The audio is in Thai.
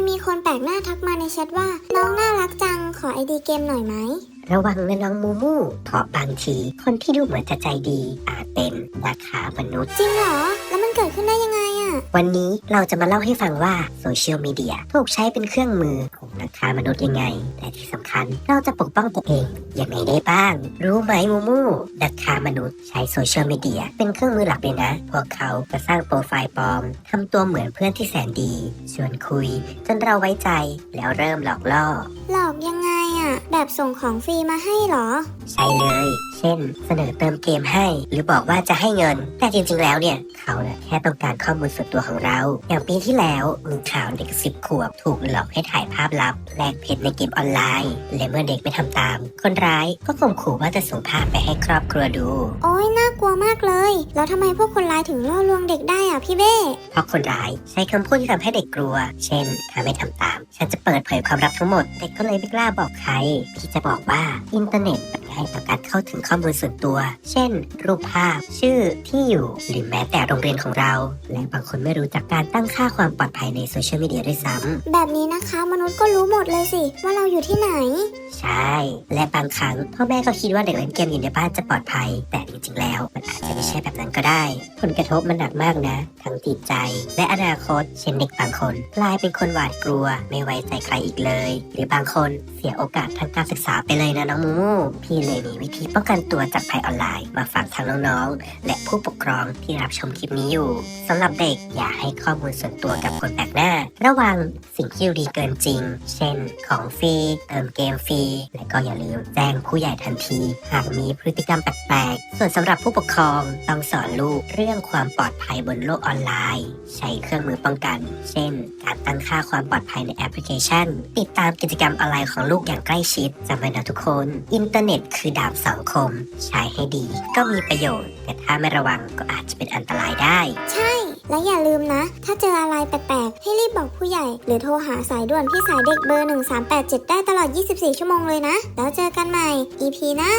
ยมีคนแปลกหน้าทักมาในแชทว่า น้องน่ารักจังขอไอดีเกมหน่อยไหม ระวังนะน้องมูมูเพราะบางที คนที่ดูเหมือนจะใจดีอาจเป็นนักค้ามนุษย์ จริงเหรอ แล้วมันเกิดขึ้นได้ยังไงอะ วันนี้เราจะมาเล่าให้ฟังว่าโซเชียลมีเดียถูกใช้เป็นเครื่องมือของนักค้ามนุษย์ยังไง แต่ที่สำคัญเราจะปกป้องตัวเองยังไงได้บ้าง รู้ไหมมูมูนักค้ามนุษย์ใช้โซเชียลมีเดียเป็นเครื่องมือหลักเลยนะ พวกเขาจะสร้างโปรไฟล์ปลอมทำตัวเหมือนเพื่อนที่แสนดี ชวนคุย จนเราไว้ใจแล้วเริ่มหลอกล่อ หลอกยังไง แบบส่งของฟรีมาให้เหรอ ใช่เลย เช่น เสนอเติมเกมให้ หรือบอกว่าจะให้เงิน แต่จริงๆแล้วเนี่ย เขาเน่ะแค่ต้องการข้อมูลส่วนตัวของเรา อย่างปีที่แล้วมีข่าวเด็กสิบขวบถูกหลอกให้ถ่ายภาพลับแลกเพชรในเกมออนไลน์และเมื่อเด็กไม่ทำตาม คนร้ายก็ข่มขู่ว่าจะส่งภาพไปให้ครอบครัวดู โอ้ยน่ากลัวมากเลย แล้วทำไมพวกคนร้ายถึงล่อลวงเด็กได้อะพี่เบ้เพราะคนร้ายใช้คำพูดที่ทำให้เด็กกลัว เช่นถ้าไม่ทำตาม ฉันจะเปิดเผยความลับทั้งหมด เด็กก็เลยไม่กล้าบอกใครพี่จะบอกว่าอินเทอร์เน็ตมันง่ายต่อการเข้าถึงข้อมูลส่วนตัว เช่น รูปภาพ ชื่อ ที่อยู่ หรือแม้แต่โรงเรียนของเรา และบางคนไม่รู้จักการตั้งค่าความปลอดภัยในโซเชียลมีเดียด้วยซ้ำ แบบนี้นะคะมนุษย์ก็รู้หมดเลยสิ ว่าเราอยู่ที่ไหน ใช่ และบางครั้งพ่อแม่ก็คิดว่าเด็กเล่นเกมอยู่ในบ้านจะปลอดภัย แต่จริงๆแล้วมันอาจจะ ไม่ใช่แบบนั้นก็ได้ ผลกระทบมันหนักมากนะ ทั้งจิตใจ และอนาคต เช่นเด็กบางคนกลายเป็นคนหวาดกลัว ไม่ไว้ใจใครอีกเลย หรือบางคนเสียโอกาสทางการศึกษาไปเลยนะน้องมูมูพี่เลยมีวิธีป้องกันตัวจากภัยออนไลน์ มาฝากทางน้องๆ และผู้ปกครองที่รับชมคลิปนี้อยู่สำหรับเด็กอย่าให้ข้อมูลส่วนตัวกับคนแปลกหน้า ระวังสิ่งที่ดีเกินจริง เช่น ของฟรีเติมเกมฟรีและก็อย่าลืมแจ้งผู้ใหญ่ทันที หากมีพฤติกรรมแปลกๆส่วนสำหรับผู้ปกครองต้องสอนลูกเรื่องความปลอดภัยบนโลกออนไลน์ ใช้เครื่องมือป้องกัน เช่น การตั้งค่าความปลอดภัยในแอปพลิเคชัน ติดตามกิจกรรมออนไลน์ของลูกอย่างใกล้ชิดจำไว้นะทุกคน อินเทอร์เน็ตคือดาบสังคม ใช้ให้ดีก็มีประโยชน์ แต่ถ้าไม่ระวังก็อาจจะเป็นอันตรายได้ ใช่ และอย่าลืมนะ ถ้าเจออะไรแปลกๆให้รีบบอกผู้ใหญ่ หรือโทรหาสายด่วนพี่สายเด็กเบอร์ 1387 ได้ตลอด 24 ชั่วโมงเลยนะ แล้วเจอกันใหม่ EP หน้า